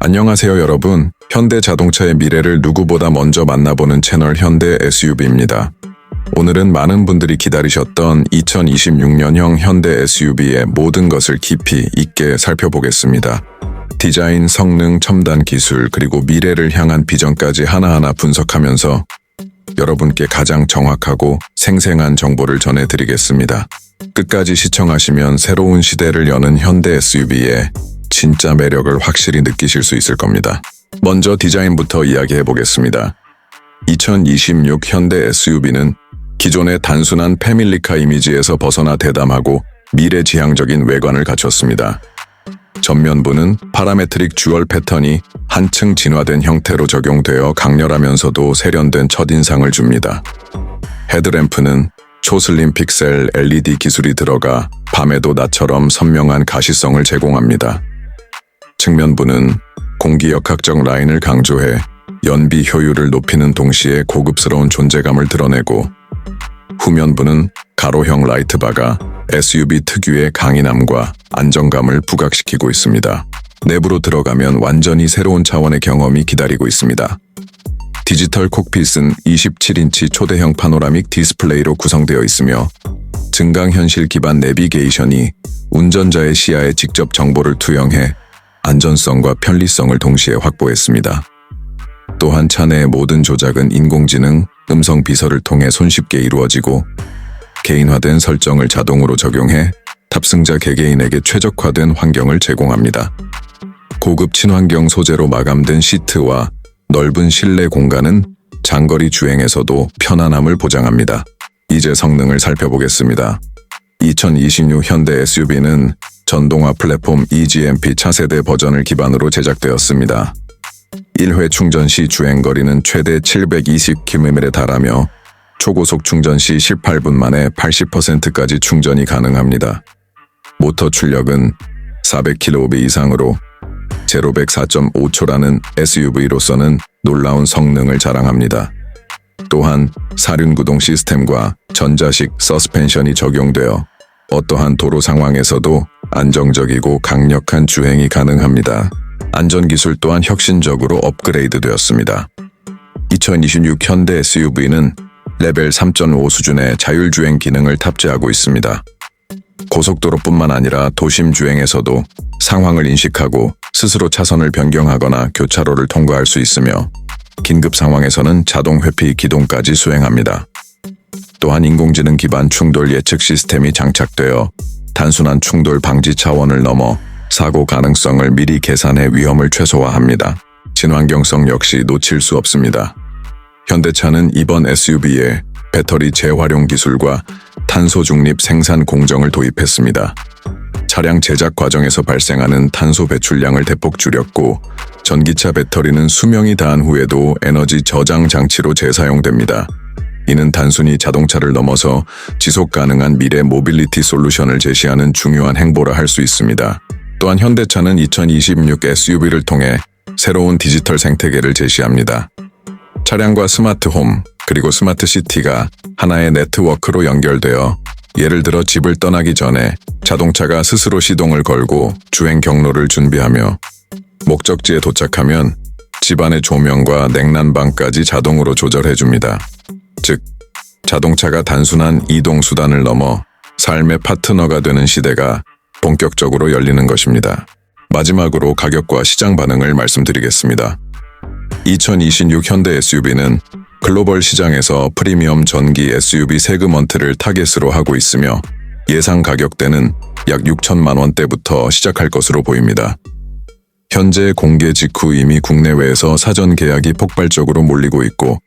안녕하세요 여러분. 현대 자동차의 미래를 누구보다 먼저 만나보는 채널 현대 SUV입니다. 오늘은 많은 분들이 기다리셨던 2026년형 현대 SUV의 모든 것을 깊이 있게 살펴보겠습니다. 디자인, 성능, 첨단 기술, 그리고 미래를 향한 비전까지 하나하나 분석하면서 여러분께 가장 정확하고 생생한 정보를 전해드리겠습니다. 끝까지 시청하시면 새로운 시대를 여는 현대 SUV의 진짜 매력을 확실히 느끼실 수 있을 겁니다. 먼저 디자인부터 이야기해 보겠습니다. 2026 현대 SUV는 기존의 단순한 패밀리카 이미지에서 벗어나 대담하고 미래지향적인 외관을 갖췄습니다. 전면부는 파라메트릭 듀얼 패턴이 한층 진화된 형태로 적용되어 강렬하면서도 세련된 첫인상을 줍니다. 헤드램프는 초슬림 픽셀 LED 기술이 들어가 밤에도 낮처럼 선명한 가시성을 제공합니다. 측면부는 공기역학적 라인을 강조해 연비 효율을 높이는 동시에 고급스러운 존재감을 드러내고 후면부는 가로형 라이트바가 SUV 특유의 강인함과 안정감을 부각시키고 있습니다. 내부로 들어가면 완전히 새로운 차원의 경험이 기다리고 있습니다. 디지털 콕핏은 27인치 초대형 파노라믹 디스플레이로 구성되어 있으며 증강현실 기반 내비게이션이 운전자의 시야에 직접 정보를 투영해 안전성과 편리성을 동시에 확보했습니다. 또한 차내의 모든 조작은 인공지능, 음성 비서를 통해 손쉽게 이루어지고 개인화된 설정을 자동으로 적용해 탑승자 개개인에게 최적화된 환경을 제공합니다. 고급 친환경 소재로 마감된 시트와 넓은 실내 공간은 장거리 주행에서도 편안함을 보장합니다. 이제 성능을 살펴보겠습니다. 2026 현대 SUV는 전동화 플랫폼 eGMP 차세대 버전을 기반으로 제작되었습니다. 1회 충전 시 주행거리는 최대 720km에 달하며 초고속 충전 시 18분 만에 80%까지 충전이 가능합니다. 모터 출력은 400kW 이상으로 제로백 4.5초라는 SUV로서는 놀라운 성능을 자랑합니다. 또한 사륜 구동 시스템과 전자식 서스펜션이 적용되어 어떠한 도로 상황에서도 안정적이고 강력한 주행이 가능합니다. 안전기술 또한 혁신적으로 업그레이드 되었습니다. 2026 현대 SUV는 레벨 3.5 수준의 자율주행 기능을 탑재하고 있습니다. 고속도로뿐만 아니라 도심 주행에서도 상황을 인식하고 스스로 차선을 변경하거나 교차로를 통과할 수 있으며 긴급 상황에서는 자동 회피 기동까지 수행합니다. 또한 인공지능 기반 충돌 예측 시스템이 장착되어 단순한 충돌 방지 차원을 넘어 사고 가능성을 미리 계산해 위험을 최소화합니다. 친환경성 역시 놓칠 수 없습니다. 현대차는 이번 SUV에 배터리 재활용 기술과 탄소 중립 생산 공정을 도입했습니다. 차량 제작 과정에서 발생하는 탄소 배출량을 대폭 줄였고 전기차 배터리는 수명이 다한 후에도 에너지 저장 장치로 재사용됩니다. 이는 단순히 자동차를 넘어서 지속 가능한 미래 모빌리티 솔루션을 제시하는 중요한 행보라 할 수 있습니다. 또한 현대차는 2026 SUV를 통해 새로운 디지털 생태계를 제시합니다. 차량과 스마트 홈 그리고 스마트 시티가 하나의 네트워크로 연결되어 예를 들어 집을 떠나기 전에 자동차가 스스로 시동을 걸고 주행 경로를 준비하며 목적지에 도착하면 집안의 조명과 냉난방까지 자동으로 조절해 줍니다. 즉, 자동차가 단순한 이동 수단을 넘어 삶의 파트너가 되는 시대가 본격적으로 열리는 것입니다. 마지막으로 가격과 시장 반응을 말씀드리겠습니다. 2026 현대 SUV는 글로벌 시장에서 프리미엄 전기 SUV 세그먼트를 타겟으로 하고 있으며 예상 가격대는 약 6천만 원대부터 시작할 것으로 보입니다. 현재 공개 직후 이미 국내외에서 사전 계약이 폭발적으로 몰리고 있고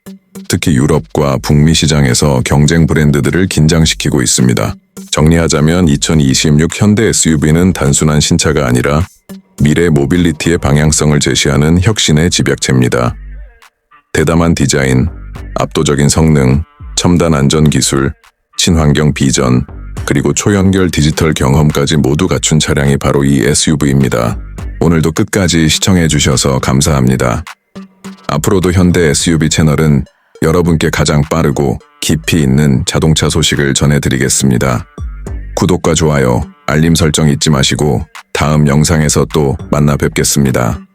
특히 유럽과 북미 시장에서 경쟁 브랜드들을 긴장시키고 있습니다. 정리하자면 2026 현대 SUV는 단순한 신차가 아니라 미래 모빌리티의 방향성을 제시하는 혁신의 집약체입니다. 대담한 디자인, 압도적인 성능, 첨단 안전 기술, 친환경 비전, 그리고 초연결 디지털 경험까지 모두 갖춘 차량이 바로 이 SUV입니다. 오늘도 끝까지 시청해 주셔서 감사합니다. 앞으로도 현대 SUV 채널은 여러분께 가장 빠르고 깊이 있는 자동차 소식을 전해드리겠습니다. 구독과 좋아요, 알림 설정 잊지 마시고 다음 영상에서 또 만나 뵙겠습니다.